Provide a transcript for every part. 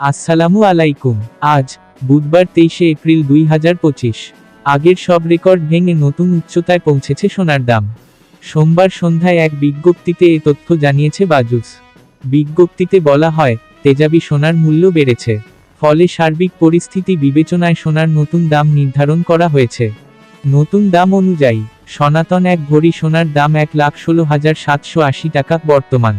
আসসালামু আলাইকুম। আজ, বুধবার তেইশে এপ্রিল দুই হাজার পঁচিশ। আগের সব রেকর্ড ভেঙে নতুন উচ্চতায় পৌঁছেছে সোনার দাম সোমবার সন্ধ্যায় এক বিজ্ঞপ্তিতে এ তথ্য জানিয়েছে বাজুস। বিজ্ঞপ্তিতে বলা হয়, তেজাবি সোনার মূল্য বেড়েছে। ফলে সার্বিক পরিস্থিতি বিবেচনায় সোনার নতুন দাম নির্ধারণ করা হয়েছে। নতুন দাম অনুযায়ী, সনাতন এক ভরি সোনার দাম এক লাখ ষোলো হাজার সাতশো আশি টাকা বর্তমান।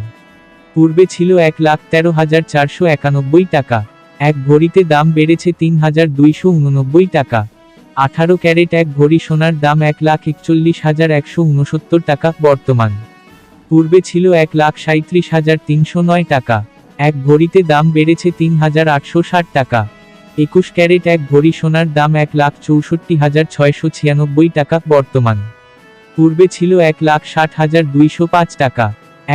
পূর্বে ছিল এক লাখ তেরো হাজার চারশো একানব্বই টাকা। এক ভরিতে দাম বেড়েছে তিন হাজার দুইশো উননব্বই টাকা। আঠারো ক্যারেট এক ভরি সোনার দাম এক লাখ একচল্লিশ হাজার একশো উনসত্তর টাকা বর্তমান। পূর্বে ছিল এক লাখ সাঁত্রিশ হাজার তিনশো নয় টাকা। এক ভরিতে দাম বেড়েছে তিন হাজার আটশো ষাট টাকা। একুশ ক্যারেট এক ভরি সোনার দাম এক লাখ চৌষট্টি হাজার ছয়শো ছিয়ানব্বই টাকা বর্তমান। পূর্বে ছিল এক লাখ ষাট হাজার দুইশো পাঁচ টাকা।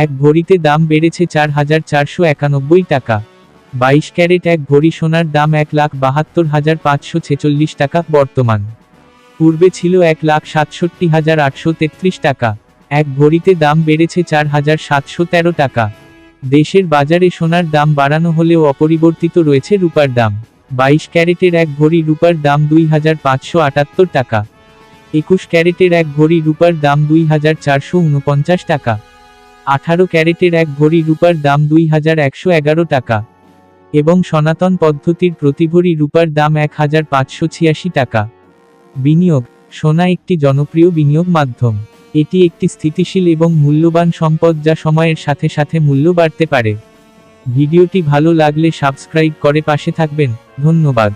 এক ভরিতে দাম বেড়েছে চার হাজার চারশো একানব্বই টাকা। বাইশ ক্যারেট এক ভরি সোনার দাম এক লাখ বাহাত্তর হাজার পাঁচশো ছেচল্লিশ টাকা বর্তমান। পূর্বে ছিল এক লাখ সাতষট্টি হাজার আটশো তেত্রিশ টাকা। এক ভরিতে দাম বেড়েছে চার হাজার সাতশো তেরো টাকা। দেশের বাজারে সোনার দাম বাড়ানো হলেও অপরিবর্তিত রয়েছে রূপার দাম। বাইশ ক্যারেটের এক ভরি রূপার দাম দুই হাজার পাঁচশো আটাত্তর টাকা। একুশ ক্যারেটের এক ভরি রূপার দাম দুই হাজার চারশো উনপঞ্চাশ টাকা। আঠারো ক্যারেটের এক ভরি রূপার দাম দুই হাজার একশো এগারো টাকা এবং সনাতন পদ্ধতির প্রতি ভরি রূপার দাম এক হাজার পাঁচশো ছিয়াশি টাকা। বিনিয়োগ, সোনা একটি জনপ্রিয় বিনিয়োগ মাধ্যম। এটি একটি স্থিতিশীল এবং মূল্যবান সম্পদ যা সময়ের সাথে সাথে মূল্য বাড়তে পারে। ভিডিওটি ভালো লাগলে সাবস্ক্রাইব করে পাশে থাকবেন। ধন্যবাদ।